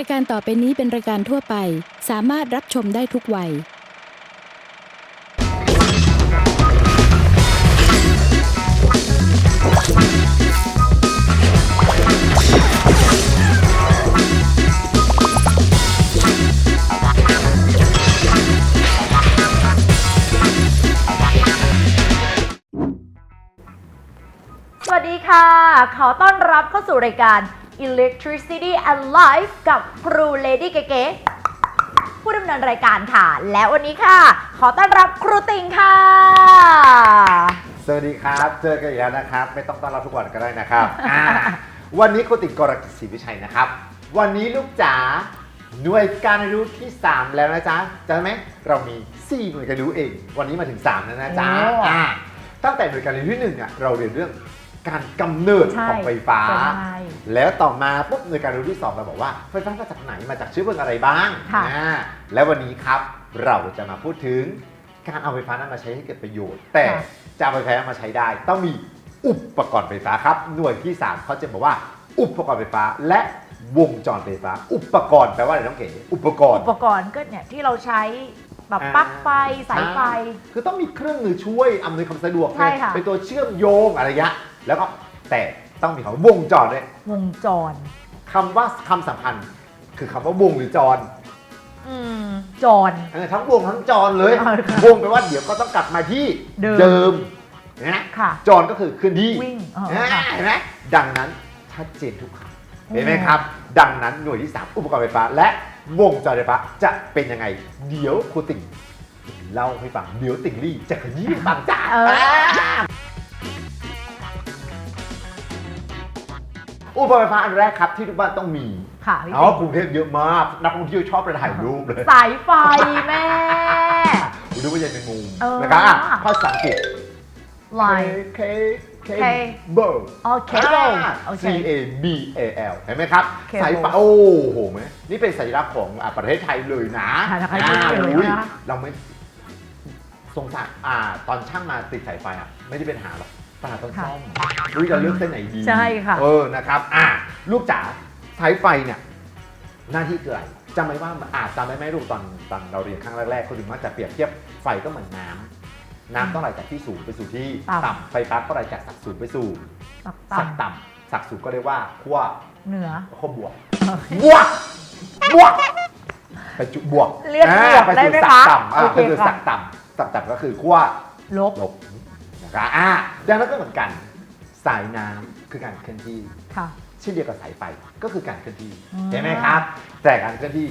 ายการต่อไปนี้เป็นรายการทั่วไป สามารถรับชมได้ทุกวัย สวัสดีค่ะ ขอต้อนรับเข้าสู่รายการ Electricity and Life กับครูเลดี้เก๋ๆผู้ดำเนินรายการค่ะ และวันนี้ค่ะ ขอต้อนรับครูติงค่ะ สวัสดีครับ เจอกันอีกแล้วนะครับ ไม่ต้องต้อนรับทุกวันก็ได้นะครับอ่าวันนี้คุณติดกรกิจศรีวิชัยนะครับ วันนี้ลูกจ๋าหน่วยการเรียนรู้ที่ 3 แล้วนะจ๊ะจำไหมเรามี 4 หน่วยการเรียนรู้เอง วันนี้มาถึง3แล้วนะจ๊ะโอ้ อ่าตั้งแต่หน่วยการเรียนรู้ที่1อะเราเรียนเรื่อง การกำเนิดใช่ของไฟฟ้าใช่แล้วต่อมาปุ๊บหน่วยการเรียนรู้ที่2เราบอกว่าไฟฟ้ามาจากไหนมาจากเชื้อเพลิงอะไรบ้างค่ะอ่าแล้ววันนี้ครับเราจะมาพูดถึงการเอาไฟฟ้านั้นมาใช้ให้เกิดประโยชน์ แต่จะเอาไฟฟ้ามาใช้ได้ ต้องมีอุปกรณ์ไฟฟ้าครับ หน่วยที่ 3เขาจะบอกว่า อุปกรณ์ไฟฟ้าและวงจรไฟฟ้า อุปกรณ์แปลว่าอะไรน้องเก๋อุปกรณ์ อุปกรณ์ก็เนี่ยที่เราใช้แบบอ่าปลั๊กไฟสายไฟใช่คือต้องมีเครื่องมือช่วยอำนวยความสะดวกใช่ค่ะเป็นตัวเชื่อมโยงอะไรเงี้ย แล้วก็แต่ต้องมีคำว่าวงจรด้วยวงจร คำว่าคำสำคัญคือคำว่าวงหรือจรอืม จร เออทั้งวงทั้งจรเลย เอาค่ะวงแปลว่าเดี๋ยวก็ต้องกลับมาที่เดิม มนะค่ะ จรก็คือเคลื่อนที่วิ่งอ๋ออ่าค่ะ เห็นไหมดังนั้นชัดเจนทุกคำอืมเห็นไหมครับ ดังนั้นหน่วยที่ 3 อุปกรณ์ไฟฟ้า และวงจรไฟฟ้าจะเป็นยังไง เดี๋ยวครูติ่งเล่าให้ฟังเดี๋ยวติ่งลี่จะขยี้ให้ฟังจ้าเออ อุปกรณ์ไฟฟ้าอันแรกครับที่ทุกบ้านต้องมีค่ะพี่เอาติ่งกรุงเทพเยอะมาก นักท่องเที่ยวชอบไปถ่ายรูปเลยสายไฟแม่ ดูว่าจะเป็นมุมเออ นะครับอะภาษาอังกฤษ ไลน์ K K K cable อ๋อ cable โอเค C A B A L เห็นไหมครับ cable สายไฟโอ้โหไหมนี่เป็นสัญลักษณ์ของอะประเทศไทยเลยนะค่ะนะคะอ่าที่นี่เลยอุ้ยนะคะ เราไม่สงสารอ่าตอนช่างมาติดสายไฟอะไม่ได้เป็นหาหรอก ปัญหาตอนซ่อมอุ้ยจะเลือกเส้นไหนดีใช่ค่ะเออนะครับอะลูกจ๋าสายไฟเนี่ยหน้าที่คืออะไรจำไหมว่าอาจจำได้ไหมลูกตอนตอนเราเรียนครั้งแรกๆเขาถึงมักจะเปรียบเทียบไฟก็เหมือนน้ำน้ำต้องไหลจากที่สูงไปสู่ที่ต่ำต่ำไฟฟ้าก็ไหลจากสักสูงไปสู่ตับสักต่ต่ำสักสูงก็เรียกว่าขั้วำเหนือขั้วบวกบวกบวกไปจุบวกเรียกบวกอ่าได้ไหมปสู่สักคะต่ำอ่าโอเคก็คือค่ะสักต่ำสักต่ำก็คือขั้วลบลบนะค รับอ่าดังนั้นก็เหมือนกัน สายน้ำคือการเคลื่อนที่ ค่ะ เช่นเดียวกับสายไฟก็คือการเคลื่อนที่อืมเห็นไหมครับ แต่การเคลื่อนที่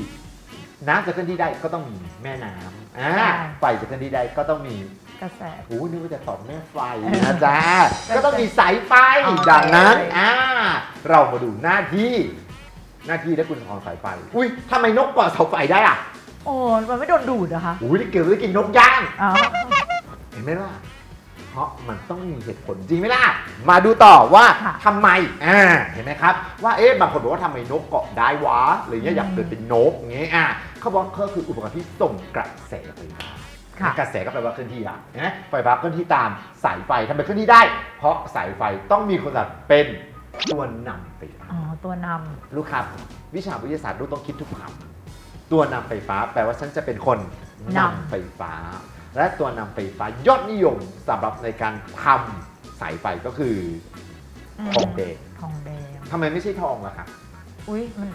น้ำจะเคลื่อนที่ได้ก็ต้องมีแม่น้ำอ่าใช่ ไฟจะเคลื่อนที่ได้ก็ต้องมีกระแส โอ้นึกว่าจะตอบแม่ไฟเออนะจ๊ะ ก็ต้องมีสายไฟอ๋อดังนั้นใช่ อ่าเรามาดูหน้าที่ หน้าที่และคุณของสายไฟ อุ้ยทำไมนกเกาะเสาไฟได้อะโอ้มันไม่โดนดูดเหรอคะอุ้ยนี่เกี่ยวกับกินนกย่าง อ๋อเห็นไหมล่ะ เพราะมันต้องมีเหตุผลจริงไหมล่ะ มาดูต่อว่าค่ะทำไมอ่าเห็นไหมครับ ว่าเอ๊ะบางคนบอกว่าทำไมนกเกาะได้วะหรือเงี้ยอยากเกิดเป็นนกอย่างเงี้ยอ่าเขาบอกก็คืออุปกรณ์ที่ส่งกระแสไฟฟ้า ค่ะ กระแสก็แปลว่าเคลื่อนที่อะเห็นไหมไฟฟ้าเคลื่อนที่ตามสายไฟทำไมเคลื่อนที่ได้ เพราะสายไฟต้องมีคนสัตว์เป็นตัวนำไฟฟ้า อ๋อ ตัวนลูกครับ วิชาวิทยาศาสตร์ลูกต้องคิดทุกคำตัวนำไฟฟ้า แปลว่าฉันจะเป็นคนนำไฟฟ้า และตัวนำไฟฟ้ายอดนิยมสำหรับในการทำสายไฟก็คือำทองแดงทองแดงทำไมไม่ใช่ทองล่ะครับอุ้ยมัน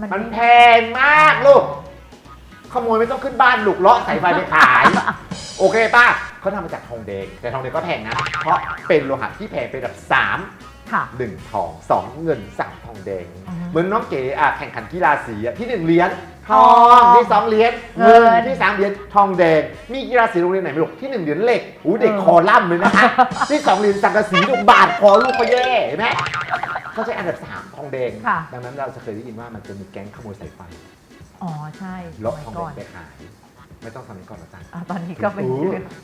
มันมันไม่แพงมากลูก ขโมยไม่ต้องขึ้นบ้านลูกเลาะสายไฟไปขาย โอเคป่ะเขาทำมาจากทองแดงแต่ทองแดงก็แพงนะ เพราะเป็นโลหะที่แพงเป็นอันดับสามค่ะหนึ่งทองสองเงินสามทองแดงอือฮึเหมือนน้องเก๋อะแข่งขันกีฬาสีอะที่หนึ่งเหรียญ ทอทองงที่สองเหรียญเงิเงินนที่สามเหรียญทองแดงมีกีฬาสีโรงเรียนไหนไม่รู้ที่หนึ่งเหรียญเหล็กอู้เด็กเออคอล่ำเลยนะคะที่สองเหรียญสังกะสีลูกบาทคอลูกเขาแย่เห็นไหมเขาใช้อันดับสามทองแดงค่ะ ดังนั้นเราจะเคยได้ยินว่ามันจะมีแก๊งขโมยสายไฟอ๋อใช่เลาะทองก่แดองนไปขายไม่ต้องทำนี้ก่อนนะจ๊ะอะตอนนี้ก็เป็นโอ้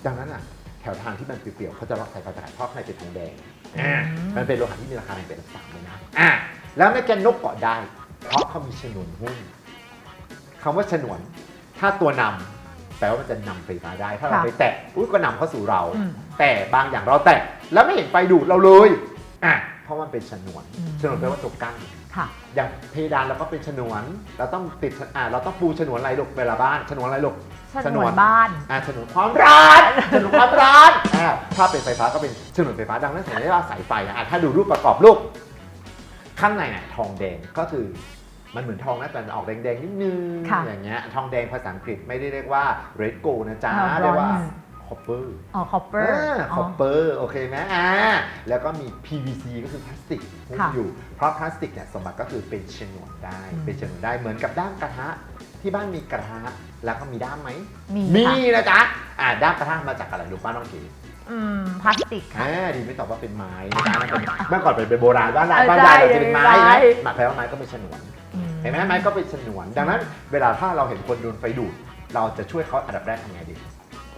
ดังนั้นอะแถวทางที่มันเปลี่ยวๆเขาจะเลาะสายไฟไปขายเพราะข้างในเป็นทองแดงอ่าอืมมันเป็นโลหะที่มีราคาแพงเป็นอันดับสามเลยนะอ่าแล้วแม่แกนนกเกาะได้ เพราะเขามีฉนวนหุ้น คำว่าฉนวน ถ้าตัวนำแปลว่ามันจะนำไฟฟ้าได้ ถ้าเราค่ะไปแตะอุ้ยก็นำเข้าสู่เรา อืม แต่บางอย่างเราแตะแล้วไม่เห็นไฟดูดเราเลยอะเพราะมันเป็นฉนวนอืม ฉนวนแปลว่าตัวกั้น ค่ะ อย่างเพดานเราก็เป็นฉนวน เราต้องติดอ่าเราต้องปูฉนวนอะไรลูกเวลาบ้าน ฉนวนอะไรลูกฉนวนบ้าน อ่าฉนวนความร้อนฉนวนความร้อนอ่าถ้าเป็นไฟฟ้าก็เป็นฉนวนไฟฟ้าดังนั้นสัญญาว่าสายไฟอะถ้าดูรูปประกอบรูปข้างในเนี่ยทองแดงก็คือ มันเหมือนทองนะแต่มันออกแดงๆนิดนึงค่ะอย่างเงี้ยทองแดงภาษาอังกฤษไม่ได้เรียกว่า red gold นะจ๊ะอ่าเรียกว่า bronze copper อ๋อ copper คอปเปอร์โอเคไหมอ่าแล้วก็มี PVC ก็คือพลาสติกหุ้มค่ะอยู่ เพราะพลาสติกเนี่ยสมบัติก็คือเป็นฉนวนได้ อืม เป็นฉนวนได้เหมือนกับด้ามกระทะ ที่บ้านมีกระทะแล้วก็มีด้ามไหม มีมีค่ะนะจ๊ะอ่าด้ามกระทะมาจากอะไรลูกบ้านน้องเก๋อืมพลาสติกค่ะ อ่าดีไม่ตอบว่าเป็นไม้นะจ๊ะมันเป็นเมื่อก่อนเป็นโบราณบ้านเราเออบ้านเราใช่จะเป็นไม้ไม้นะหมายแปลว่าไม้ก็เป็นฉนวนอื เห็นไหมไม้ก็เป็นฉนวน ดังนั้นเวลาถ้าเราเห็นคนโดนไฟดูด เราจะช่วยเขาอันดับแรกทำไงดี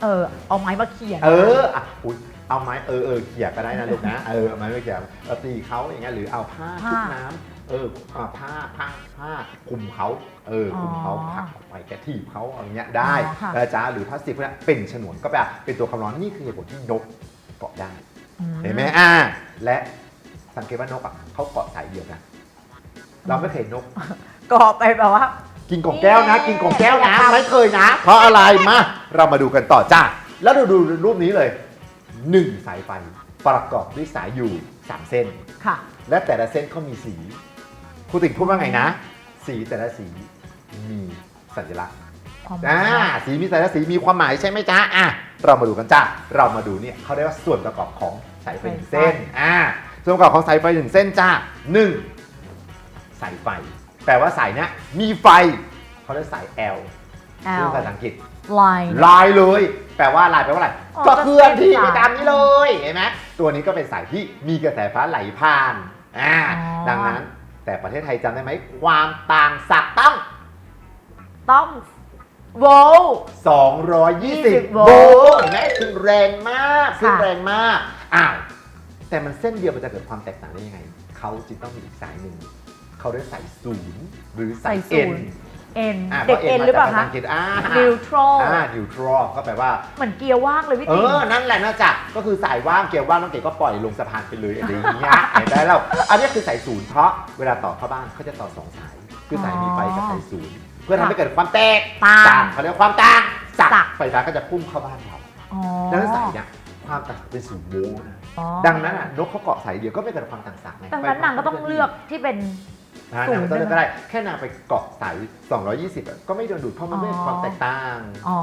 เออเอาไม้มาเขียนเอออะอุ๊ยเอาไม้เออเออเขี่ยก็ได้นะลูกนะ เออเอาไม้ไปเขี่ยเออตีเขาอย่างเงี้ยหรือเอาผ้าผ้าชุบน้ำเอออ่าผ้าผ้าผ้าคลุมเขาเออคลุมเขาอ๋อผลักออกไปแกะถีบเขาอย่างเงี้ยได้อ๋อค่ะนะจ๊ะหรือพลาสติกพวกเนี้ยเป็นฉนวนก็แปลว่าเป็นตัวความร้อนนี่คือเหตุผลที่นกเกาะได้เห็นไหมอ่า และสังเกตว่านกอะเขาเกาะสายเดียวกัน เราไม่เคยเห็นนก ก็ไปแบบว่า กินกล่องแก้วนะนี่กินกล่องแก้วนะอย่าทำไม่เคยนะ เพราะอะไรมาเรามาดูกันต่อจ้าแล้วดูดูรูปนี้เลยหนึ่งสายไฟประกอบด้วยสายอยู่สามเส้น ค่ะ และแต่ละเส้นเขามีสีครูติ่งพูดว่าไงนะ สีแต่ละสีมีสัญลักษณ์ความหอ่ามายสีมีแต่ละสีมีความหมายใช่ไหมจ๊ะอะเรามาดูกันจ้าเรามาดูเนี่ยเขาเรียกว่าส่วนประกอบของสายไฟหนึ่งเส้นอ่าส่วนประกอบของสายไฟหนึ่งเส้นจ้าหนึ่งสายไฟ แปลว่าสายเนี้ยมีไฟเขาเรียกสาย L แอชื่อลภาษาอังกฤษ ไลน์ ลายเลย แปลว่าลายแปลว่าอะไรอ๋อก็เคลื่อนที่ก็ไปเป็นสายตามนี้เลยเห็นไหมตัวนี้ก็เป็นสายที่มีกระแสไฟฟ้าไหลผ่านอ่าอ๋อ ดังนั้นแต่ประเทศไทยจำได้ไหมความต่างศักย์ต้อง ต้องโวลต์ 220 โวโวลลต์ต์เห็นไหมซึ่งแรงมากซึ่งค่ะ แรงมากอ้าวแต่มันเส้นเดียวมันจะเกิดความแตกต่างได้ยังไง เขาจึงต้องมีอีกสายหนึ่ง เขาเรียกสายศูนย์หรือสายสายศูเอ็นนย์เอ็นอ่าเด็กพาเอ็นมาหรือเปล่าจกภษคะอังกฤษอ่านิวทรอลอ่านิวทรอก็แปลว่า เหมือนเกียร์ว่างเลยพี่เอติ๋งอ นั่นแหละนะจ๊ะก็คือสายว่างเกียร์ว่างน้องเก๋ก็ปล่อยลงสะพานไปเลยอะไรอย่างเงี้ยเห็นได้แล้ว อันนี้คือสายศูนย์เพราะเวลาต่อเข้าบ้านเขาจะต่อสองสาย คือสายมีไฟกับสายศูนย์เพื่อทำให้เกิดความแตกต่างต่างเขาเรียกว่าความต่างสักสักไฟฟ้าก็จะพุ่งเข้าบ้านเราอ๋อดังนั้นสายเนี่ยความต่างเป็นศูนย์โวลต์นะอ๋อดังนั้นอะนกเขาเกาะสายเดียวก็ไม่เกิดความต่างสักไงดังนั้นนางก็ต้องเลือกที่เป็น อ่าศูนางนย์ก็เลือกใช่ไหมก็ได้ แค่นางไปเกาะสาย 220อะก็ไม่โดนดูดเพราะมันไม่มีความแตกต่าง อ๋อ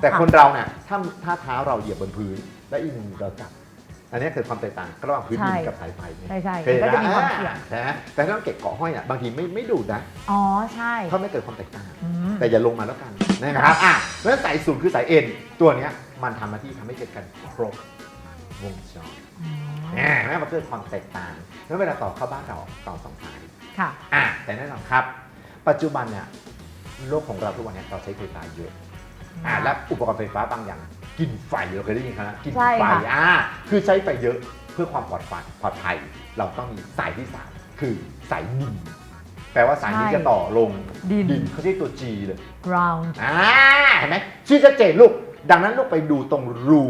แต่ะคนเราเนี่ยถ้าถ้าเท้าเราเหยียบบนพื้น และอีกหนึ่งเราจับ อันนี้คือความแตกต่างระหว่างพื้นดินใช่กับสายไฟเนี่ยใช่ใช่เคยก็นะจะมีความเสี่ยงใช่ไหมแต่ถ้าเราเก็บเกาะห้อยเนี่ยบางทีไม่ไม่ดูดนะอ๋อใช่เพราะไม่เกิดความแตกต่างอืมแต่อย่าลงมาแล้วกันนะครับอะแล้วสายศูนย์คือสายเอ็นตัวเนี้ยมันทำหน้าที่ทำให้เกิดการครบวงจรอืมแหมแม้มันเกิดความแตกต่าง แล้วเวลาต่อเข้าบ้านเราต่อสองสาย ค่ะ อะแต่แน่นอนครับ ปัจจุบันเนี่ยโลกของเราทุกวันเนี่ยเราใช้ไฟฟ้าเยอะอ่าและอุปกรณ์ไฟฟ้าบางอย่าง กินไฟเราเคยได้ยินคำนะกินใช่ไฟค่ะ อ่าคือใช้ไฟเยอะเพื่อความปลอดภัยปลอดภัย เราต้องมีสายที่สามคือสายดินแปลว่าสายนี้จะต่อลงดิน เขาเรียกตัว G เลย ground อ่าเห็นไหมชื่อชัดเจนลูก ดังนั้นลูกไปดูตรงรู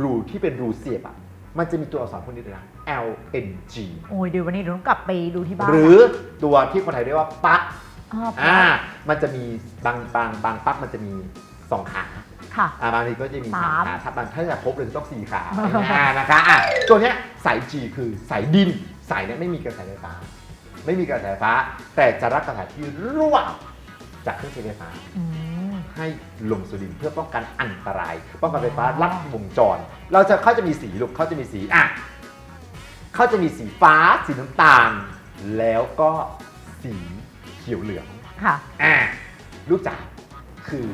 รูที่เป็นรูเสียบอะ มันจะมีตัวอักษรพวกนี้ด้วยนะ L N G โอ้ยเดี๋ยววันนี้เดี๋ยวต้องกลับไปดูที่บ้านหรือตัวที่คนไทยเรียกว่าปลั๊กอ่าอ่า มันจะมีบางบางบางปลั๊กมันจะมีสองขาค่ะ อ่าบางทีก็จะมีสามสามขาถ้าบางถ้าจะครบเลยต้องสี่ขาอ่านะคะอะตัวเนี้ยสาย G คือสายดิน สายเนี้ยไม่มีกระแสไฟฟ้า ไม่มีกระแสไฟฟ้า แต่จะรับกระแสที่รั่วจากเครื่องใช้ไฟฟ้า อืม ให้ลงสู่ดินเพื่อป้องกันอันตราย ป้องกันไฟฟ้าลัดวงจร เราจะเขาจะมีสีลูกเขาจะมีสีอะเขาจะมีสีฟ้า สีน้ำตาล แล้วก็สีเขียวเหลืองค่ะอะลูกจ๋าคือ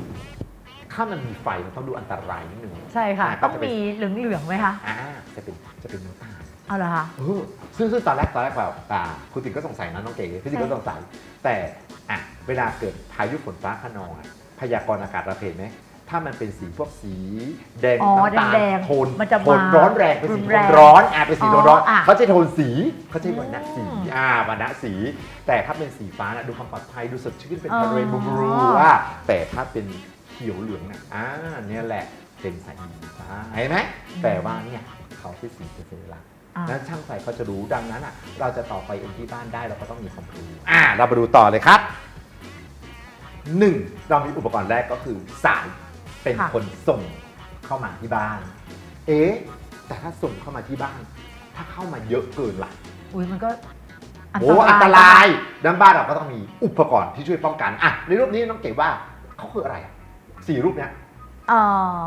ถ้ามันมีไฟมันต้องดูอันตรายนิดนึงใช่ค่ะอะก็ต้องจะเป็นมีเหลืองๆไหมคะอ่าจะเป็นจะเป็นน้ำตาลเอาละคะเออซึ่งซึ่งตอนแรกตอนแรกแบบอ่าคุณติ๋งก็สงสัยนะน้องเก๋พี่ติ๋งก็สงสัยแต่อะเวลาเกิดพายุฝนฟ้าขนองอะ พยากรณ์อากาศเราเห็นไหมถ้ามันเป็นสีพวกสีแดงอ๋อน้ำตาลแดงๆโทนมันจะโทนมาร้อนแรงเป็นสีรุนโทแรนงร้อนอะเป็นสีโทนร้อนอ๋ออะเขาเขาใช้โทนสีเขาใช้วรรณสีอืมอ่าวรรณสี แต่ถ้าเป็นสีฟ้านะดูความปลอดภัยดูสดชื่นเป็นอ๋อ ทะเลบลูว่าแต่ถ้าเป็นเขียวเหลืองน่ะอ่าเนี่ยแหละเป็นสายฟ้าเห็นไหมแต่ว่าเนี่ยเขาใช้สีเป็นสัญลักษณ์ อ่านั้นช่างไฟเขาจะรู้ดังนั้นอะเราจะต่อไฟเองที่บ้านได้เราก็ต้องมีความรู้อ่าเรามาดูต่อเลยครับ หนึ่งเรามีอุปกรณ์แรกก็คือสายเป็นค่ะ คนส่งเข้ามาที่บ้าน เอ๊ะแต่ถ้าส่งเข้ามาที่บ้าน ถ้าเข้ามาเยอะเกินล่ะ อุ้ยมันก็โอ้อันตรายดังบ้านเราก็ต้องมีอุปกรณ์ที่ช่วยป้องกันอะในรูปนี้น้องเก๋ว่าเขาคืออะไรอะสี่รูปเนี้ยเอ่อ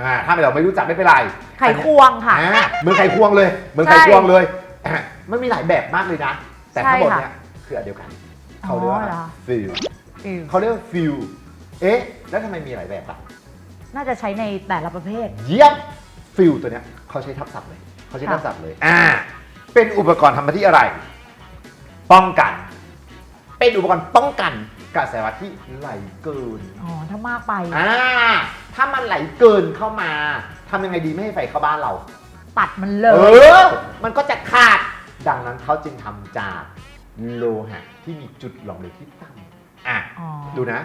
อ่าถ้าเราไม่รู้จักไม่เป็นไรไขควงค่ะ อ่าเหมือนไขควงเลยเหมือนไขควงเลยอะมันมีหลายแบบมากเลยนะ แต่ทั้งหมดใช่ค่ะเนี้ยคืออันเดียวกัน เขาเรียกอ๋อเหรอว่าฟิล ฟิวเขาเรียกว่าฟิลเอ๊ะ แล้วทำไมมีหลายแบบอะ น่าจะใช้ในแต่ละประเภท เยี่ยมฟิลตัวเนี้ยเขาใช้ทับศัพท์เลยเขาใช้ค่ะทับศัพท์เลย อ่า เป็นอุปกรณ์ทำหน้าที่อะไร ป้องกัน เป็นอุปกรณ์ป้องกันกระแสไฟฟ้าที่ไหลเกิน อ๋อ ถ้ามากไป อ่า ถ้ามันไหลเกินเข้ามาทำยังไงดีไม่ให้ไฟเข้าบ้านเรา ตัดมันเลเอย อ มันก็จะขาด ดังนั้นเขาจึงทำจากโลหะที่มีจุดหลอมเหลวที่ต่ำ อะอ๋อ ดูนะ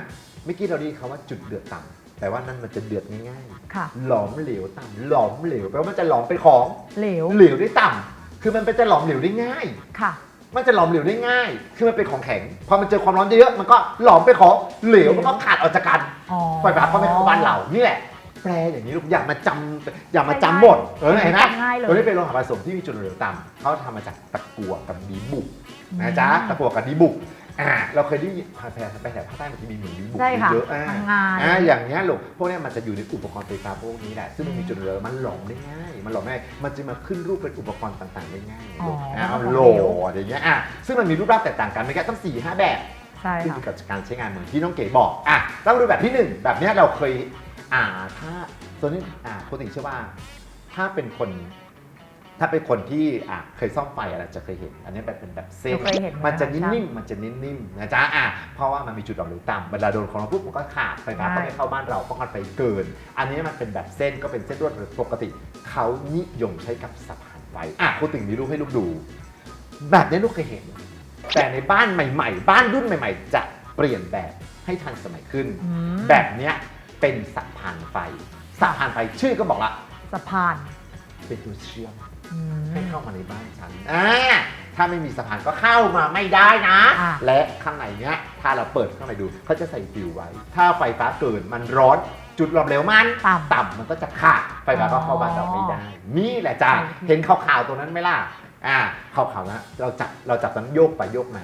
เมื่อกี้เราได้ยินคำว่าจุดเดือดต่ำแต่ว่านั่นมันจะเดือดง่ายค่ะ ๆหลอมเหลวต่ำหลอมเหลวแปลว่ามันจะหลอมเป็นของเหลว เหลวได้ต่ำคือมันเป็นจะหลอมเหลวได้ง่าย ค่ะ มันจะหลอมเหลวได้ง่าย คือมันเป็นของแข็ง พอมันเจอความร้อนเยอะๆมันก็หลอมเป็นของเหลว มันก็ขาดออกจากกัน อ๋อไฟฟ้าก็ไม่เข้าบ้านเรา นี่แหละ แปลอย่างนี้ลูกอย่ามาจำอย่ามาจำหมด เออเห็นไหมจำง่ายเลยตัวนี้เป็นโลหะผสมที่มีจุดเหลวต่ำเขาทำมาจากตะกั่วกับดีบุกอืมนะจ๊ะตะกั่วกับดีบุก อ่าเราเคยได้ยินพาแพรไปแถบภาคใต้มันจะมีเหมือนดีบุกใช่ค่ะเยอะๆอ่าทำงาน อ่าอย่างเงี้ยลูกพวกเนี้ยมันจะอยู่ในอุปกรณ์ไฟฟ้าพวกนี้แหละซึ่งมันมีจุดเหลวมันหลอมได้ง่ายมันหลอมได้ง่ายมันจะมาขึ้นรูปเป็นอุปกรณ์ต่างๆได้ง่ายอ๋อลูกอ่ามันโหลเหลวอะไรอย่างเงี้ยอะซึ่งมันมีรูปร่างแตกต่างกันไม่แค่ต้องสี่ห้าแบบ ใช่ขึ้นค่ะอยู่กับการใช้งานเหมือนที่น้องเก๋บอก อะเรามาดูแบบที่หนึ่งแบบเนี้ยเราเคย อ่า ถ้าตัวนี้ อ่าโคติเชื่อว่า ถ้าเป็นคน ถ้าเป็นคนที่อ่าเคยซ่อมไฟอะไรจะเคยเห็น อันนี้แบบเป็นแบบเส้นเราเคยเห็นมันจะใช่นิ่มๆมันจะนิ่มๆนะจ๊ะอะเพราะว่ามันมีจุดหลอมเหลวต่ำเวลาโดนของเราปุ๊บมันก็ขาดไฟฟ้าใช่ ก็ไม่เข้าบ้านเราป้องกันไฟเกิน อันนี้มันเป็นแบบเส้นก็เป็นเส้นรวดปกติ เขานิยมใช้กับสะพานไฟอะโคติมีรูปให้ลูกดู แบบนี้ลูกเคยเห็น แต่ในบ้านใหม่ ๆ บ้านรุ่นใหม่ ๆ จะเปลี่ยนแบบให้ทันสมัยขึ้น อืม แบบเนี้ยเป็นสะพานไฟสะพานไฟชื่อก็บอกละ สะพานเป็นตัวเชื่อมอืม ให้เข้ามาในบ้านฉันอ่าถ้าไม่มีสะพานก็เข้ามาไม่ได้นะ อ่าและข้างในเนี้ย ถ้าเราเปิดข้างในดูเขาจะใส่ฟิวไว้ ถ้าไฟฟ้าเกินมันร้อนจุดหลอมเหลวมัน ต่ำ ต่ำมันก็จะขาดไฟฟ้าก็เข้าบ้านเราไม่ได้ นี่แหละจ้าใช่เห็นขาวๆตัวนั้นไหมล่ะอ่าขาวๆนะเราจับเราจับตอนนั้นโยกไปโยกมา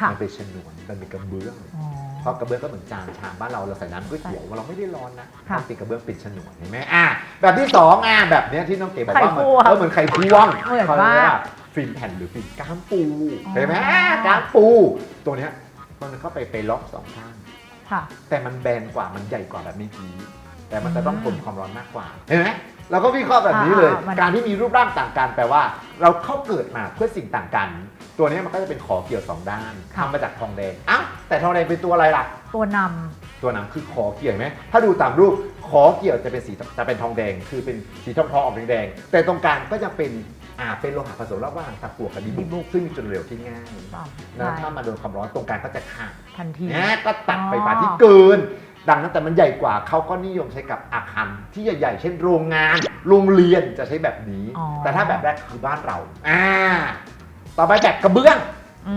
ค่ะ มันเป็นชนวนมันเป็นกระเบื้อง อ๋อ เพราะกระเบื้องก็เหมือนจานชามบ้านเราเราใส่น้ำก๋วยเตี๋ยวเราไม่ได้ร้อนนะค่ะมันเป็นกระเบื้องเป็นฉนวนเห็นไหมอะแบบที่สองอะแบบเนี้ยที่น้องเก๋บอกว่าเหมือนไข่ควงเออเหมือนไข่ควงเหมือนเขาเรียกมากว่าฟิล์มแผ่นหรือฟิล์มก้ามปูอ๋อเห็นไหมก้ามปู ตัวเนี้ยมันเข้าไปไปล็อกสองข้าง ค่ะ แต่มันแบนกว่ามันใหญ่กว่าแบบเมื่อกี้แต่มันจะต้องอืมทนความร้อนมากกว่า เห็นไหม เราก็วิเคราะห์แบบนี้เลยอ่ามัน การที่มีรูปร่างต่างกันแปลว่า เราเข้าเกิดมาเพื่อสิ่งต่างกัน ตัวเนี้ยมันก็จะเป็นขอเกี่ยวสองด้านทำมาจากทองแดงอ้าวแต่ทองแดงเป็นตัวอะไรล่ะ ตัวนตัวน้ำคือขอเกี่ยวเห็นไหม ถ้าดูตามรูปขอเกี่ยวจะเป็นสีจะเป็นทองแดง คือเป็นสีทองทองออกแดงๆ แต่ตรงกลางก็จะเป็นอ่าเป็นโลหะผสมระหว่างตะกั่วกับดินบุกซึ่งมีจุดเหลวที่ง่ายำต่ำนะใช่ ถ้ามาโดนความร้อนตรงกลางก็จะขาดทันที นะก็ตัดอ๋อไฟฟ้าที่เกิน ดังนั้นแต่มันใหญ่กว่าเขาก็นิยมใช้กับอาคารที่ใหญ่ๆ เช่นโรงงาน โรงเรียนจะใช้แบบนี้ อ๋อ แต่ถ้าแบบแรกคือบ้านเราอ่าต่อไปแบบกระเบื้อง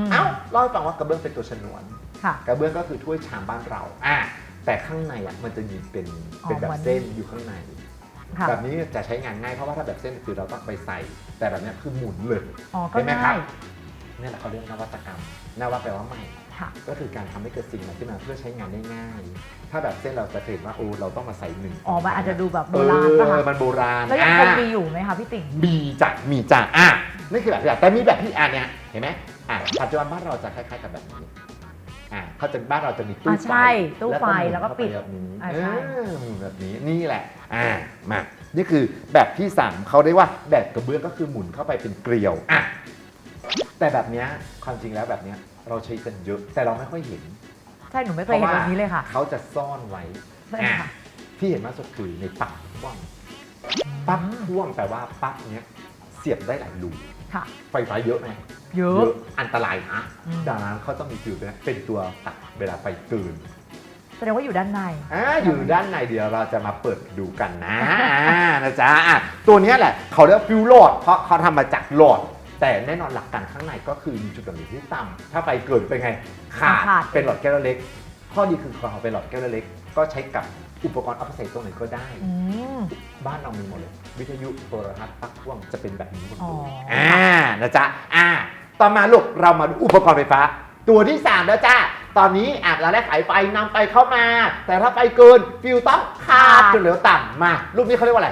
มเอ้าเล่าให้ฟังว่ากระเบื้องเป็นตัวชนวน ค่ะ กระเบื้องก็คือถ้วยชามบ้านเราอะแต่ข้างในอะมันจะมีเป็นอ๋อเป็นแบบเหมือนเส้นอยู่ข้างใน ค่ะ แบบนี้จะใช้งานง่ายเพราะว่าถ้าแบบเส้นคือเราต้องไปใส่ แต่แบบเนี้ยคือหมุนเลย อ๋อ ก็เห็นไหมครัง่าบ ย นี่แหละเขาเรียกนวัตกรรมนวัตแปลว่าใหม่ ค่ะ ก็คือการทำให้เกิดสิ่งใหม่ขึ้นมาเพื่อใช้งานได้ง่าย ถ้าแบบเส้นเราจะเห็นว่าโอ้เราต้องมาใส่หนึ่งอ๋อมันอาจจะดูแบบโบเอราณป่ะอคะมันโบราณแล้วยังคงอะมีอยู่ไหมคะพี่ติ่งมีจ้ะมีจ้ะอะนี่คือแบบที่แต่มีแบบที่อันเนี้ยเห็นไหมอะปัจจุบันบ้านเราจะคล้ายๆกับแบบนี้อะเขาจะบ้านเราจะมีตู้อะไฟใช่ตู้ไฟหมุนแล้วก็ปิดเข้าไปแบบนี้อะเอใช่อหมุนแบบนี้นี่แหละอะมานี่คือแบบที่สามเขาเรียกว่าแบบกระเบื้องก็คือหมุนเข้าไปเป็นเกลียวอะแต่แบบเนี้ยความจริงแล้วแบบเนี้ย เราใช้กันเยอะแต่เราไม่ค่อยเห็นใช่หนูไม่เคยเห็นแบบนี้เลยค่ะ เขาจะซ่อนไว้ใช่อะค่ะที่เห็นมากสุดคือในปลั๊กพ่วงปลั๊กพ่วงแปลว่าปลั๊กเนี้ยเสียบได้หลายรูค่ะ ไฟฟ้าเยอะไหมเยอะ อันตรายนะอืม ดังนั้นเขาต้องมีฟิวเป็นเป็นตัวตัดเวลาไฟเกิน แสดงว่าอยู่ด้านใน อ่าอยู่ด้านในเดี๋ยวเราจะมาเปิดดูกันนะอ่านะจ๊ะอะตัวเนี้ยแหละ เขาเรียกว่าฟิวโหลด เพราะเขาทำมาจากโหลด แต่แน่นอนหลักการข้างในก็คือมีจุดกำเนิดที่ต่ำถ้าไฟเกิดเป็นไงขาดขาด เป็นหลอดแก้วเล็ก ข้อดีคือเขาเป็นหลอดแก้วเล็ก ก็ใช้กับอุปกรณ์เอาไปใส่ตรงไหนก็ได้ อืม บ้านเรามีหมดเลย วิทยุโทรทัศน์ปลั๊กพ่วงจะเป็นแบบนี้หมดอ๋เลอยอ่านะจ๊ะอ่าต่อมาลูกเรามาดูอุปกรณ์ไฟฟ้า ตัวที่ 3 แล้วจ้าตอนนี้อะเราได้ขายไฟนำไฟเข้ามา แต่ถ้าไฟเกินฟิวต้องขาดจนเหลือต่ำมา รูปนี้เขาเรียกว่าอะไร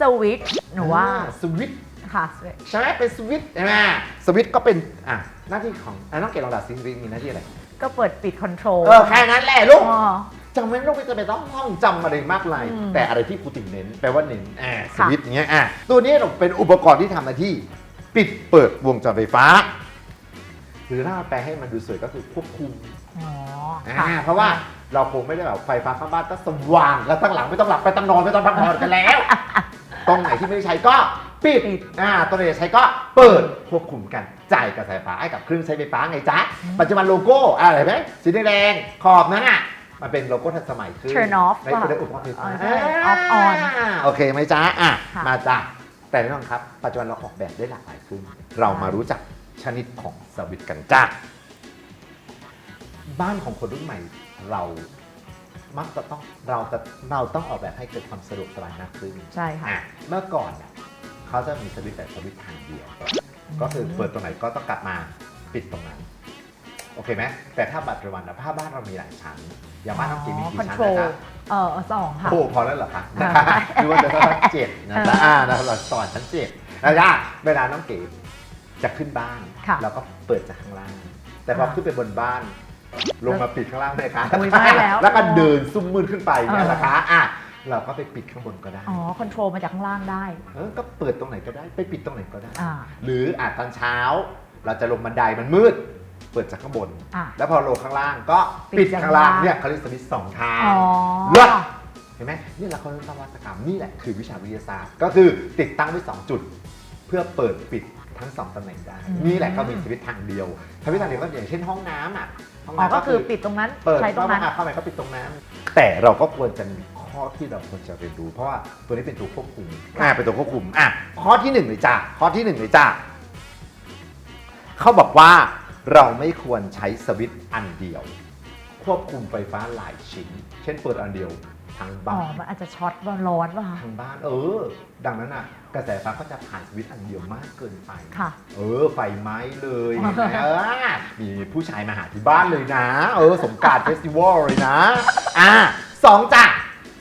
สวิตช์หนูว่าอ่สวิตช์ ค่ะสวิตช์ใช่ไหมเป็นสวิตช์ใช่ไหมสวิตช์ก็เป็นอะหน้าที่ของอะน้องเกดลองดัดซิสวิตช์มีหน้าที่อะไรก็เปิดปิดคอนโทรลเออแค่นั้นแหละลูก อ๋อ จำไม่ต้องไปจะไปต้องห้องจำอะไรมากมายอืมแต่อะไรที่ครูติ่งเน้นแปลว่าเน้นอ่าสค่ะ วิตช์เงี้ยอะตัวนี้เป็นอุปกรณ์ที่ทำหน้าที่ ปิดเปิดวงจรไฟฟ้า หรือถ้าแปลให้มันดูสวยก็คือควบคุมอ๋ออ่าค่ะ เพราะว่าเราคงไม่ได้แบบไฟฟ้าข้างบ้านก็สว่างแล้วตั้งหลังไม่ต้องหลับไปตั้งนอนไม่ต้องพักผ่อนกันแล้ว ตรงไหนที่ไม่ได้ใช้ก็ ปิดปิด อ่าตรงไหนจะใช้ก็เปิดควบคุมกันจ่ายกระแสไฟฟ้าให้กับเครื่องใช้ไฟฟ้าไงจ๊ะ ปัจจุบันโลโก้อ่าเห็นไหมสีแดงๆขอบนั้นอะมันเป็นโลโก้ทันสมัยขึ้น Turn off ไม่ได้อุปกรณ์ไฟฟ้าอ๋อใช่ off on าโอเคไหมจ๊ะอะค่ะ มาจ้ะ แต่แน่นอนครับ ปัจจุบันเราออกแบบได้หลากหลายขึ้น เรามารู้จักชนิดของสวิตช์กันจ้ะ บ้านของคนรุ่นใหม่เรามักจะต้องเราจะเราต้องออกแบบให้เกิดความสะดวกสบายมากขึ้น ใช่ค่ะอะเมื่อก่อน เนี่ยเขาจะมีสวิตช์แต่สวิตช์ทางเดียว ก็คือเปิดตรงไหนก็ต้องกลับมาปิดตรงนั้น โอเคไหมแต่ถ้าบัตรประวันนะผ้าบ้านเรามีหลายชั้น อย่างบ้านน้องกีมีคกี่อนชั้นโทรนะลจ๊ะเออสองค่ะโอ้พอแล้วเหรอคะค่ะดูว่าจะต้องเจ็ดนะจ๊ะเอออ่อ่านะเราสอนชั้นเจ็ดนะจ๊ะเวลาน้องเก๋จะขึ้นบ้านค่ะเราก็เปิดจากข้างล่าง แต่พออ่าขึ้นไปบนบ้านลงมาปิดข้างล่างเลยคะอุ๊ยไม่แล้วแล้วก็เดินซุ่มมืดขึ้นไปเนี่ยเออแหละคะอะ เราก็ไปปิดข้างบนก็ได้ อ๋อคอนโทรลมาจากข้างล่างได้ เออ ก็เปิดตรงไหนก็ได้ ไปปิดตรงไหนก็ได้ อ่า หรืออาจตอนเช้า เราจะลงบันไดมันมืด เปิดจากข้างบน อ่าแล้วพอลงข้างล่างก็ปิปิดดจากข้างล่างข้างล่าง เนี่ยเขาเรียกสวิตช์สองทางอ๋อ เลิศเห็นไหมนี่แหละเขาเรียกนวัตกรรมนี่แหละคือวิชาวิทยาศาสตร์ ก็คือติดตั้งไว้สองจุด เพื่อเปิดปิดทั้งสองตำแหน่งได้ อืม นี่แหละก็มีสวิตช์ทางเดียวสวิตช์ทางเดียวก็อย่างเช่นห้องน้ำอะห้องอ๋อ น้ำ ก็คือปิดตรงนั้น เปิดใช้ตรงนั้น เข้ามาเข้ามาก็ปิดตรงนั้น แต่เราก็ควรจะมี ข้อที่เราควรจะเรียนรู้เพราะว่าตัวนี้เป็นตัวควบคุมอ่าเป็นตัวควบคุมอะข้อที่หนึ่งเลยจ้ะข้อที่หนึ่งเลยจ้ะเขาบอกว่าเราไม่ควรใช้สวิตช์อันเดียว ควบคุมไฟฟ้าหลายชิ้น เช่นเปิดอันเดียวทั้งอ๋อบ้านมันอาจจะช็อตร้อนป่ะคะทางบ้านเออ ดังนั้นอะ กระแสไฟก็จะผ่านสวิตช์อันเดียวมากเกินไป ค่ะ เออไฟไหม้เลยเห็นไหมเออมีผู้ชายมาหาที่บ้านเลยนะ เออ สงกรารเฟสติวัลเลยนะ อะสองจ้ะ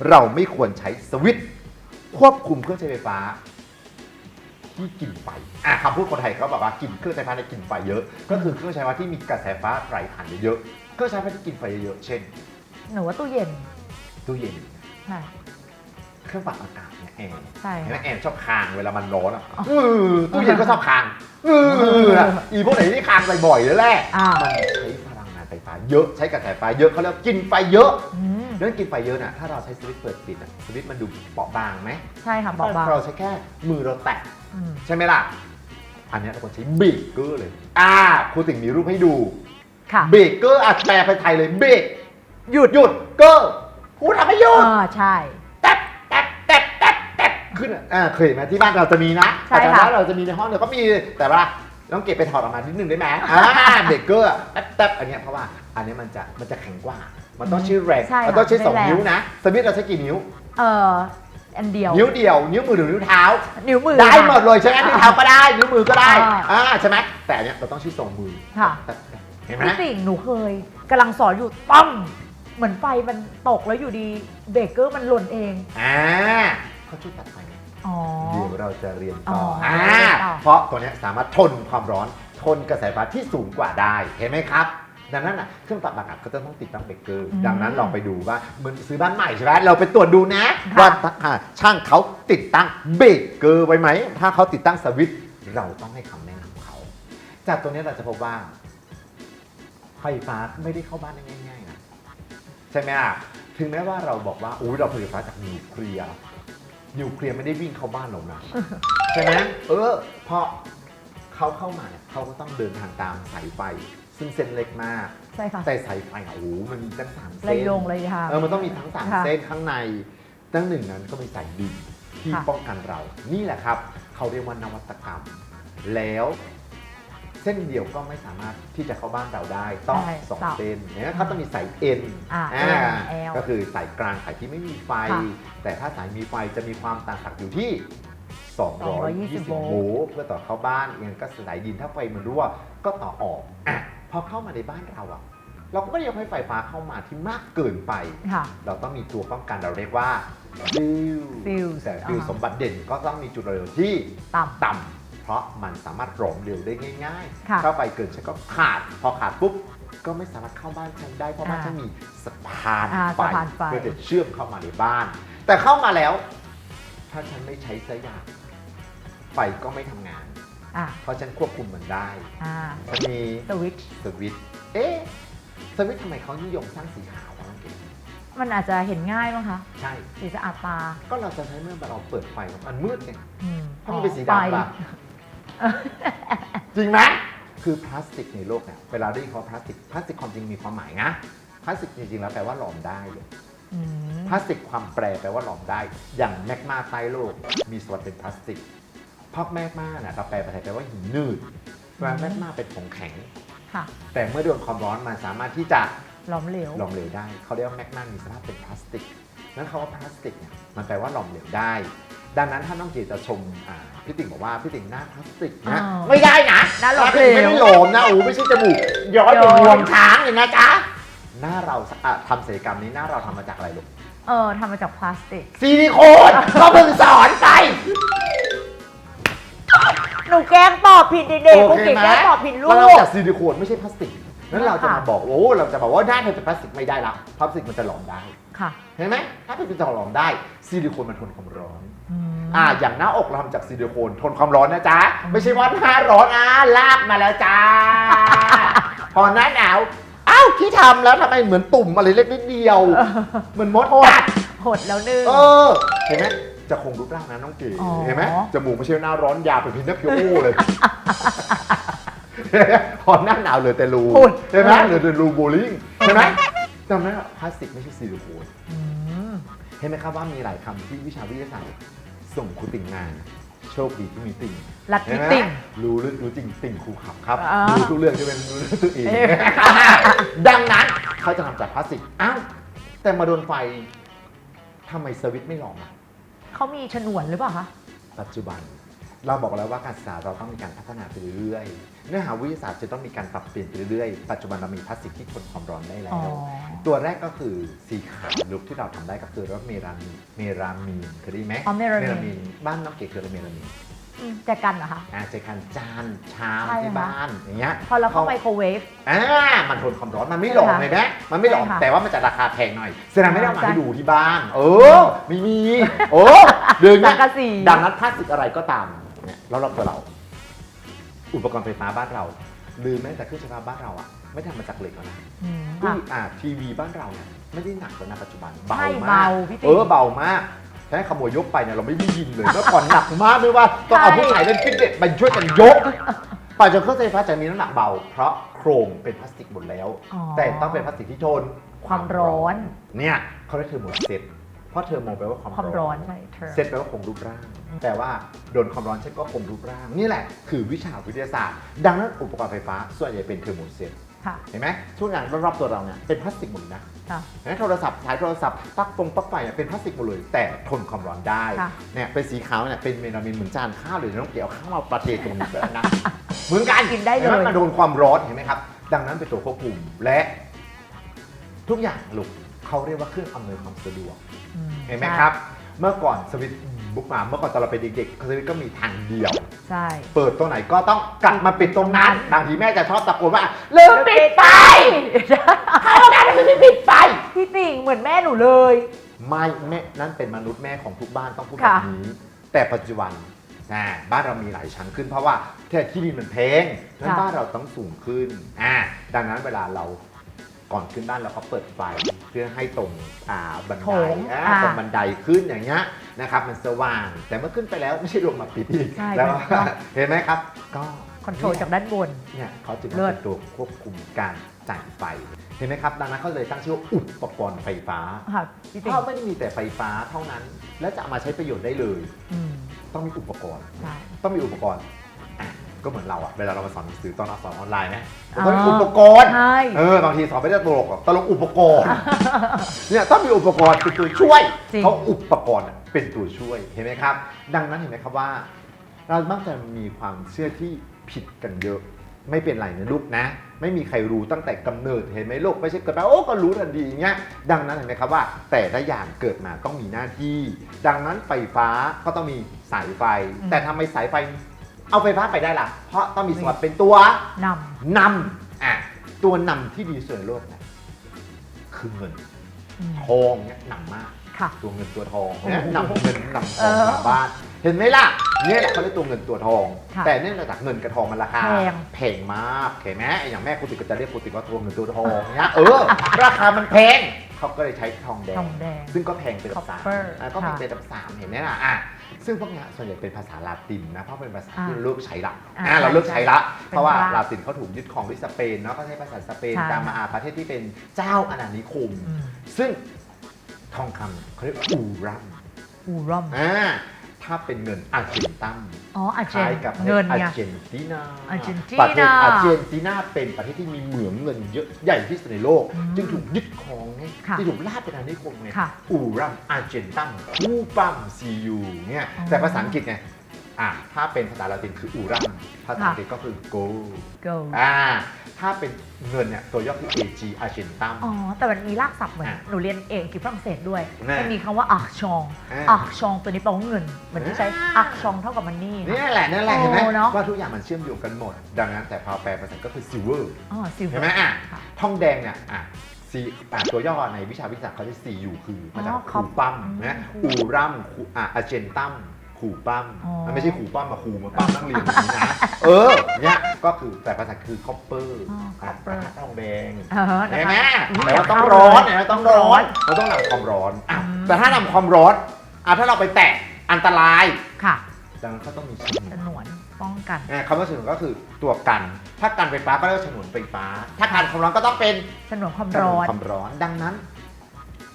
เราไม่ควรใช้สวิตช์ควบคุมเครื่องใช้ไฟฟ้า ที่กินไฟอะคำพูดคนไทยเขาบอกว่ากินเครื่องใช้ไฟฟ้าในกินไฟเยอะ ก็คือเครื่องใช้ไฟฟ้าที่มีกระแสไฟฟ้าไหลผ่านเยอะๆเครื่องใช้ไฟฟ้าที่กินไฟเยอะๆเช่นหนูว่าตู้เย็นตู้เย็นใช่เครื่องปรับอากาศเนี่ยแอร์ใช่เห็นไหมค่ะแอร์ชอบคางเวลามันร้อนอะอ๋อเออตู้เย็นก็ชอบคางเอออีพวกไหนที่คางบ่อยๆแล้วแหละอ่า มันใช้พลังงานไฟฟ้าเยอะใช้กระแสไฟเยอะเขาเรียกว่ากินไฟเยอะ อืม เรื่องกินไฟเยอะน่ะถ้าเราใช้สวิตช์เปิดปิดอะสวิตช์มันดูเปราะบางไหมใช่ค่ะบอกบางถ้าเราใช้แค่มือเราแตะอืมใช่ไหมล่ะ อันเนี้ยเราควรใช้เบรกเกอร์เลย อ่าครูติ่งมีรูปให้ดู ค่ะเบรกเกอร์อะแปลไปไทยเลยเบรกหยุดหยุดเกอร์ครูทำให้หยุดอ่าใช่ แตบแตบแตบแตบแตบขึ้นอะอ่าเคยเห็นไหมที่บ้านเราจะมีนะใช่แต่ค่ะถ้าเราจะมีในห้องเราก็มีแต่ว่าต้องเก็บไปถอดออกมานิดนึงได้ไหมอ่าเบรกเกอร์แตบแตบอันเนี้ยเพราะว่าอันเนี้ยมันจะมันจะแข็งกว่า มันต้องใช้แรงใช่ค่ะมันต้องใช้สองใช้แรง นิ้วนะสวิตช์เราใช้กี่นิ้ว เอออันเดียว นิ้วเดียว นิ้วมือหรือนิ้วเท้า นิ้วมือได้ค่ะ หมดเลยใช่ไหมนิ้วเท้าก็ได้ นิ้วมือก็ได้อ่า อ่าใช่ไหมแต่อันเนี้ยเราต้องใช้สองมือค่ะแตบแตบเห็นไหม พี่ติ่งหนูเคยกำลังสอนอยู่ปั้มเหมือนไฟมันตกแล้วอยู่ดีเบรกเกอร์มันหล่นเอง อ่าเขาช่วยตัดไฟไงอ๋อ เดี๋ยวเราจะเรียนต่ออ๋ออ่าเรียนต่อ เพราะตัวเนี้ยสามารถทนความร้อน ทนกระแสไฟฟ้าที่สูงกว่าได้ เห็นไหมครับ ดังนั้นอะเครื่องปรับอากาศก็จะต้องติดตั้งเบรกเกอร์ดังนั้นลองไปดูว่าเหมือนซื้อบ้านใหม่ใช่ไหมเราไปตรวจดูนะว่าอ่าช่างเขาติดตั้งเบรกเกอร์ไว้ไหมถ้าเขาติดตั้งสวิตช์เราต้องให้คำแนะนำเขา จากตัวเนี้ยเราจะพบว่าไฟฟ้าไม่ได้เข้าบ้านได้ง่ายๆนะใช่ไหมอะถึงแม้ว่าเราบอกว่าอุ้ยเราผลิตไฟฟ้าจากนิวเคลียร์นิวเคลียร์ไม่ได้วิ่งเข้าบ้านเรานะใช่ไหมเออเพราะเขาเข้ามาเนี่ยเขาก็ต้องเดินทางตามสายไฟ ซึ่งเส้นเล็กมาก ใช่ค่ะแต่สายไฟอะโอ้โหมันมีตั้งสามเส้นระยงเลยค่ะเออมันต้องมีทั้งสามค่ะ เส้นข้างในตั้งหนึ่งนั้นก็มีสายดินที่ค่ะ ป้องกันเรา นี่แหละครับ เขาเรียกว่านวัตกรรม แล้วเส้นเดียวก็ไม่สามารถที่จะเข้าบ้านเราได้ ต้องใช่สองสองเส้นเนี่ยเขาต้องมีสายเอ็นอ่าอ่า L ก็คือสายกลางสายที่ไม่มีไฟ ค่ะ แต่ถ้าสายมีไฟจะมีความต่างศักย์อยู่ที่ 220 220โวลต์เพื่อต่อเข้าบ้านอีกอย่างก็สายดินถ้าไฟมันรั่วก็ต่อออกอะพอเข้ามาในบ้านเราอะเราก็ไม่ได้ยอมให้ไฟฟ้าเข้ามาที่มากเกินไป ค่ะ เราต้องมีตัวป้องกันเราเรียกว่าฟิว Fuse แต่ฟิวอ่า สมบัติเด่นก็ต้องมีจุดเร็วที่ ต่ำต่ำเพราะมันสามารถหลอมเร็วได้ง่ายค่ะๆ เข้าไปเกินฉันก็ขาด พอขาดปุ๊บ ก็ไม่สามารถเข้าบ้านฉันได้ เพราะบ้านอ่าฉันมีสะพานอ่าไฟสะพานไฟเพื่อจะเชื่อมเข้ามาในบ้าน แต่เข้ามาแล้ว ถ้าฉันไม่ใช้สักอย่าง ไฟก็ไม่ทำงาน อ่าเพราะฉันควบคุมมันได้อ่าฉันมีสวิตช์สวิตช์เอ๊ะสวิตช์ทำไมเขานิยมสร้างสีขาววะน้องเก๋มันอาจจะเห็นง่ายมั้งคะใช่ สีสะอาดตาก็เราจะใช้เมื่อเราเปิดไฟมันมืดไงอืมถ้ามันเป็นสีไฟดำล่ะจริงไหมคือพลาสติกในโลกเนี่ยเวลาได้ยินคำว่าพลาสติกพลาสติกความจริงมีความหมายนะพลาสติกจริงๆแล้วแปลว่าหลอมได้เลยอืมพลาสติกความแปรแปลว่าหลอมได้ อย่างแมกมาใต้โลกมีส่วนเป็นพลาสติกเพราะแมกมาเนี่ยเราแปลไปไทยแปลว่าหินหนืดแปลแมกมาเป็นของแข็ง ค่ะ แต่เมื่อโดนความร้อนมันสามารถที่จะหลอมเหลว หลอมเหลวได้ เขาเรียกว่าแมกมามีสภาพเป็นพลาสติก นั้นคำว่าพลาสติกเนี่ยมันแปลว่าหลอมเหลวได้ ดังนั้นถ้าน้องเจจะชมอ่าพี่ติ่งบอกว่าพี่ติ่งหน้าพลาสติกนะอ้าวไม่ได้นะหน้าหลอมพี่ติ่งไม่ได้หลอมนะโอ้ไม่ใช่จมูกย้อยเป็นย้อยงวงช้างเลยนะจ๊ะหน้าเราอะทำศัลยกรรมนี้หน้าเราทำมาจากอะไรลูก เออทำมาจากพลาสติก ซิลิโคนก็เพิ่งสอนไป หนูแกล้งตอบผิดเด็กๆกูเก่งแกล้งตอบผิดลูเรากจากซิลิโคนไม่ใช่พลาสติกนั้นเราจะมาค่ะบอกโอ้เราจะบอกว่าหน้าเธอเป็นพลาสติกไม่ได้ละพลาสติกมันจะหลอมได้ค่ะ เห็นไหมถ้าเป็นจะหลอมได้ซิลิโคนมันทนความร้อนอืมอ่าอย่างหน้าอกเราทำจากซิลิโคนทนความร้อนนะจ๊ะไม่ใช่ว่าหน้าร้อนอะลากมาแล้วจ้าพอหน้าหนาวอ้าวที่ทำแล้วทำไมเหมือนตุ่มอะไรเล็กนิดเดียว เหมือนมดกัดหดแล้วนึงเออเห็นไหม จะคงรูปร่างนะน้องเก๋อ๋อ เห็นไหมจมูกไม่ใช่หน้าร้อนยาวเป็นพินเนพิโอเลย พอหน้าหนาวเหลือแต่รูพูดเห็นไหมเหลือแต่รูโบลิ่งใช่ไหมจำไหมว่าพลาสติกไม่ใช่ซิลิโคนอืมเห็นไหมครับว่ามีหลายคำที่วิชาวิทยาศาสตร์ส่งครูติ่งมาโชคดีที่มีติ่งลัทเห็ธินไหมติ่งรู้ลึกรู้จริงติ่งครูขับครับอ่ารู้ทุกเรื่องจะเป็นรู้เรื่องตัวเองเอ๊ะ ดังนั้นเขาจะทำจากพลาสติกอ้าวแต่มาโดนไฟทำไมสวิตช์ไม่หลอมอะ เขามีฉนวนหรือเปล่าคะ ปัจจุบัน เราบอกแล้วว่าการศึกษาเราต้องมีการพัฒนาไปเรื่อยๆเนื้อหาวิทยาศาสตร์จะต้องมีการปรับเปลี่ยนไปเรื่อยๆ ปัจจุบันเรามีพลาสติกที่ทนความร้อนได้แล้อ๋อวตัวแรกก็คือสีขาวลุกที่เราทำได้ก็คือรถเมรามีนเมรามีนเคยได้ยินไหมอ๋อเมรามีนนบ้านน้องเก๋คืออะไรเมรามีนอืม แจกันเหรอคะอาจจะการจานชามใช่ที่ค่ะ บ้านอย่างเงี้ยพอเราเข้าไมโครเวฟ อ่ามันทนความร้อนมันไม่หลอมใช่เลค่ะยนะมันไม่หลอมใช่ค่ะแต่ว่ามันจะราคาแพงหน่อยแสดงไม่ได้เอามาใช่ ให้ดูที่บ้าน เออไม่มีโอ้เดือนสัเนี้งยกะสีดังนั้นพลาสติกอะไรก็ตามเนี่ยแล้วเราตัวเรา อุปกรณ์ไฟฟ้าบ้านเราหรือแม้แต่เครื่องใช้ไฟฟ้าบ้านเราอะไม่ได้ทำมาจากเหล็กแล้วนะอืมตู้ค่ะอ่าทีวีบ้านเราเนี่ยไม่ได้หนักแล้วนะปัจจุบันใช่เบามากเบาพี่ติ๊กเออเบามาก แค่ขโมยยกไปเนี่ยเราไม่ได้ยินเลยเมื่อก่อนหนักมากด้วยว่าต้องเอาใช่ผู้ชายเล่นฟิตเนสไปช่วยกันยกปัจจุบันเครื่องใช้ไฟฟ้าจะมีน้ำหนักเบา เพราะโครงเป็นพลาสติกหมดแล้ว อ๋อ แต่ต้องเป็นพลาสติกที่ทนความร้อน เนี่ยเขาเรียกเทอร์โมเซตเพราะเทอร์โมแปลว่าความความร้อนใช่เธอ เซตแปลว่าคงรูปร่าง แต่ว่าโดนความร้อนเช่นก็คงรูปร่าง นี่แหละคือวิชาวิทยาศาสตร์ ดังนั้นอุปกรณ์ไฟฟ้าส่วนใหญ่เป็นเทอร์โมเซต ค่ะ เห็นไหมทุกอย่างรอบๆตัวเราเนี่ยเป็นพลาสติกหมดเลยนะค่ะ เห็นไหมโทรศัพท์สายโทรศัพท์ปลั๊กฟงปลั๊กไฟเนี่ยเป็นพลาสติกหมดเลย แต่ทนความร้อนได้ค่ะ เนี่ยเป็นสีขาวเนี่ยเป็นเมลามินเหมือนจานข้าวหรือน้องเกี่ยวข้าวมาประเทศตรงนี้ก็ได้นะ เหมือนกันกินได้เลย ห็หมมันโดนความร้อนเห็นไหมครับ ดังนั้นเป็นตัวควบคุมและทุกอย่างลูกเขาเรียกว่าเครื่องอำนวยความสะดวก อืเห็นไหมครับ เมื่อก่อนสวิตช์ บุกมาเมื่อก่อนตอนเราเป็นเด็กๆสวิตช์ก็มีทางเดียว ใช่ เปิดตรงไหนก็ต้องกลับมาปิดตรงนั้น บางทีแม่จะชอบตะโกนว่าลืมปิดไฟเข้าห้องน้ำทำไมไม่ปิดไฟ พี่ติ่งเหมือนแม่หนูเลย ไม่แม่นั่นเป็นมนุษย์แม่ของทุกบ้านต้องพูดแบค่ะบนี้ แต่ปัจจุบันนะบ้านเรามีหลายชั้นขึ้นเพราะว่าแค่ที่ดินมันแพงนั้นบ้านเราต้องสูงขึ้นอ่าดังนั้นเวลาเรา ก่อนขึ้นบ้านเราก็เปิดไฟเพื่อให้ตรงอ่าบันโถไดงอ่าอ่าตรงบันไดขึ้นอย่างเงี้ยนะครับมันสว่าง แต่เมื่อขึ้นไปแล้วไม่ใช่ลงมาปิดอีกใช่แล้วค่ะเห็นไหมครับ ก็คอนโทรลจากด้านบน เนี่ยเขาจึงเลิศ เป็นตัวควบคุมการจ่ายไฟเห็นไหมครับดังนั้นเขาเลยตั้งชื่อว่าอุปกรณ์ไฟฟ้า ค่ะพี่เพปิงราะไม่ได้มีแต่ไฟฟ้าเท่านั้น และจะเอามาใช้ประโยชน์ได้เลย อืมต้องมีอุปกรณ์ ใช่ ต้องมีอุปกรณ์อะ ก็เหมือนเราอะเวลาเรามาสอนหนังสือตอนเราสอนออนไลน์นะอ๋อต้องมีอุปกรณ์ใช่ เออบางทีสอนไม่ได้ตลกหรอกตลกอุปกรณ์เนี่ยต้องมีอุปกรณ์เป็นตัวช่วยจริง เขาอุปกรณ์อะเป็นตัวช่วยเห็นไหมครับ ดังนั้นเห็นไหมครับว่า เรามักจะมีความเชื่อที่ผิดกันเยอะ ไม่เป็นไรนะลูกนะ ไม่มีใครรู้ตั้งแต่กำเนิดเห็นไหมลูกไม่ใช่เกิดมาโอ้ก็รู้ทันทีอย่างเงี้ยดังนั้นเห็นไหมครับว่า แต่ละอย่างเกิดมาต้องมีหน้าที่ ดังนั้นไฟฟ้าก็ต้องมีสายไฟอืมแต่ทำไมสายไฟ เอาไฟฟ้าไปได้ล่ะ เพราะต้องมีสวัสดเป็นตัวนนำอะตัวนำที่ดีที่สุดในโลกเนี่ยคือเงินำอืมทองเนี่ยนำมาก ค่ะ ตัวเงินตัวทองโอ้โหเนี่ยนำเงินนำทเอองอมาบ้านเห็นไหมล่ะเนี่ยแหละเขาเรียกตัวเงินตัวทอง ค่ะแต่เนื่องจากเงินกับทองมันราคาแพง แพงมากเห็นไหมอย่างแม่คุณติกก็จะเรียกคุณติกว่าตัวเงินตัวทองเนี่ยเออ ราคามันแพงเขาก็เลยใช้ทองแดทองงแดง ซึ่งก็แพงเป็นอันดับสาม Copper อะก็แพงค่ะ เป็นอันดับสามเห็นไหมล่ะอะ ซึ่งพวกเนี้ยส่วนใหญ่เป็นภาษาลาตินนะเพราะเป็นภาษาที่อ่าเราเลิกใช้ละอ่าอะเราเลิกใช้ละเป็นเพราะว่าพระลาตินเขาถูกยึดครองด้วยสเปนเนาะเขาใช้ภาษาสเปนใช่ ตามมาอาประเทศที่เป็นเจ้าอาณานิคมอืมซึ่งทองคำเขาเรียกอูรัมอูร่อม อ่า ถ้าเป็นเงินอาร์เจนตัมอ๋ออาร์เจคล้ายนกับเงินอาไง ร์เจนตินาอาร์เจนตินาประเทศอาร์เจนตินาเป็นประเทศที่มีเหมืองเงินเยอะใหญ่ที่สุดในโลก อืมจึงถูกยึดครองไงค่ะที่ถูกล่าเป็นอาณานิคมไงค่ะอูรัมอาร์เจนตัมคูปัมซียูเนี่ยอ๋อแต่ภาษาอังกฤษไง อะถ้าเป็นภาษาลาตินคืออูรัมภาษาค่ะอังกฤษก็คือ gold go อ่าถ้าเป็นเงินเนี่ยตัวย่อคือ AG อาร์เจนตัม อ๋อ แต่มันมีรากศัพท์เหมือนอะหนูเรียนเองที่ฝรั่งเศสด้วย แน่มันมีคำว่าอักชองอ่า อักชองตัวนี้แปลว่าเงิน เหมือนที่ใช้อ่าอักชองเท่ากับมันนี่ นี่แหละนั่นแหละเห็นไหมโอ้เนอะ ว่าทุกอย่างมันเชื่อมโยงกันหมด ดังนั้นแต่พอแปลภาษาก็คือ silver อ๋อซิลเวอเห็นไหมร์อะค่ะทองแดงเนี่ยอะซีอะตัวย่อในวิชาวิทยาศาสตร์เขาจะ CU คือมาจากอ๋อคูปั้มอืมนะคูอูรัมคูอะอาเจนตัม คูปั้มอ๋อมันไม่ใช่คูปั้มมาคูมาปั้มนั่งเรียนอย่างนี้นะ เออเนี่ยก็คือแต่ภาษาคือคอปเปอร์อ๋อ copper ทองแดงเออนะเห็นไหมคะแต่ว่าต้องร้อนเห็นไหมต้องร้อนเราต้องนำความร้อนอะอืมแต่ถ้านำความร้อนอะถ้าเราไปแตะอันตรายค่ะดังนั้นเขาต้องมีฉนสวนนวนป้องกันอะคำว่าฉนวนก็คือตัวกัน ถ้ากันไฟฟ้าก็เรียกว่าฉนวนไฟฟ้า ถ้ากันความร้อนก็ต้องเป็น สนวนความฉนร้วอนนความร้อนดังนั้น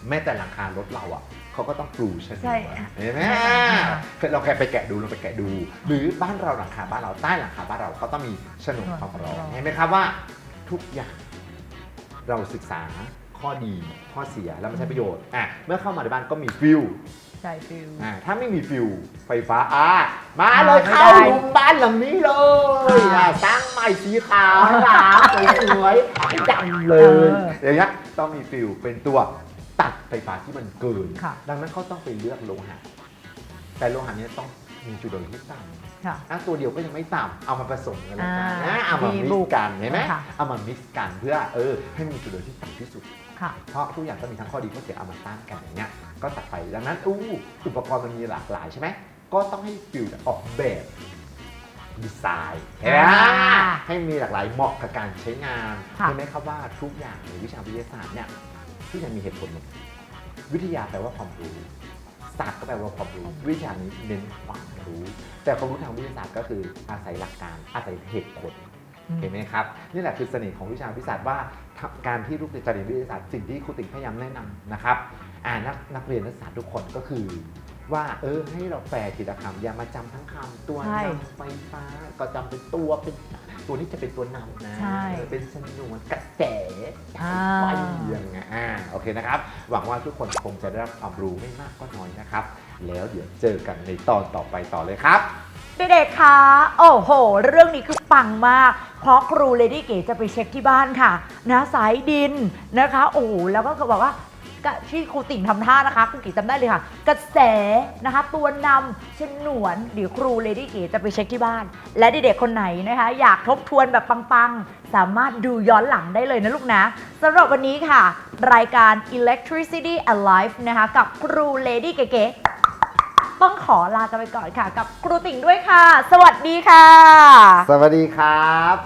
แม้แต่หลังคารถเราอะ เขาก็ต้องปลูฉนวนใช่เห็นไหมอ่าเราแค่ไปแกะดูเราไปแกะดู หรือบ้านเราหลังคาบ้านเราใต้หลังคาบ้านเราก็ต้องมีฉนวนความร้อนเห็นไหมครับว่าทุกอย่างเราศึกษาข้อดีข้อเสียแล้วมันใช้ประโยชน์อะเมื่อเข้ามาในบ้านก็มีฟิล ใช่ฟิล อ่าถ้าไม่มีฟิวไฟฟ้าอ่ามาเลยไม่เข้าได้ลุมบ้านหลังนี้เลยอ่าอ่าสร้างใหม่สีขาวหลามสวยๆดังเลยเออ อย่างเงี้ยต้องมีฟิวเป็นตัว ตัดไฟฟ้าที่มันเกิน ค่ะ ดังนั้นเขาต้องไปเลือกโลหะ แต่โลหะเนี้ต้องมีจุดเด่นที่ต่ำค่ะอะตัวเดียวก็ยังไม่ต่ำเอามาผสมกันเลยกันอ่านะเอามามีมิบุกกกันเห็นไหมค่ะ เอามามิกกันเพื่อเออให้มีจุดเด่นที่ต่ำที่สุด ค่ะ เพราะทุกอย่างต้องมีทั้งข้อดีข้อเสียเอามาตั้งกันอย่างเงี้ยก็ตัดไปดังนั้นอู้อุปกรณ์มันมีหลากหลายใช่ไหมก็ต้องให้ฟิลออกแบบดีไซน์เห็นไหมอ่าให้มีหลากหลายเหมาะกับการใช้งานค่ะเห็นไหมครับว่าทุกอย่างในวิชาวิทยาศาสตร์เนี่ย ทุกอย่างมีเหตุผลหมดวิทยาแปลว่าความรู้ศาสตร์ก็แปลว่าความรู้ วิชานี้เน้นความรู้ แต่ความรู้ทางวิทยาศาสตร์ก็คืออาศัยหลักการ อาศัยเหตุผลเห็นไหมครับนี่แหละคือเสน่ห์ของวิชาวิทยาศาสตร์ว่าการที่ลูกเรียนจะเรียนวิทยาศาสตร์สิ่งที่ครูติ๋งพยายามแนะนำนะครับอ่านักนักเรียนนักศึกษาทุกคนก็คือ ว่าเออให้เราแปลทีละคำอย่ามาจำทั้งคำตัวนใช่ำไฟฟ้าก็จำเป็นตัวเป็นตัวนี้จะเป็นตัวนำนะใช่เออเป็นสนวนกระแสอ่า ไฟยังไงอ่าโอเคนะครับ หวังว่าทุกคนคงจะได้รับความรู้ไม่มากก็น้อยนะครับ แล้วเดี๋ยวเจอกันในตอนต่อไปต่อเลยครับ เด็กๆคะโอ้โห เรื่องนี้คือปังมาก เพราะครูเลดี้เก๋จะไปเช็คที่บ้านค่ะนะสายดินนะคะ โอ้โหแล้วก็บอกว่า ก็ที่ครูติ่งทำท่านะคะครูกีจำได้เลยค่ะ กระแสนะคะตัวนำฉนวนเดี๋ยวครูเลดี้เก๋จะไปเช็คที่บ้าน และเด็กๆคนไหนนะคะ อยากทบทวนแบบปังๆ สามารถดูย้อนหลังได้เลยนะลูกนะสำหรับวันนี้ค่ะ รายการ Electricity Alive นะคะกับครูเลดี้เก๋ๆต้องขอลากันไปก่อนค่ะ กับครูติ่งด้วยค่ะ สวัสดีค่ะ สวัสดีครับ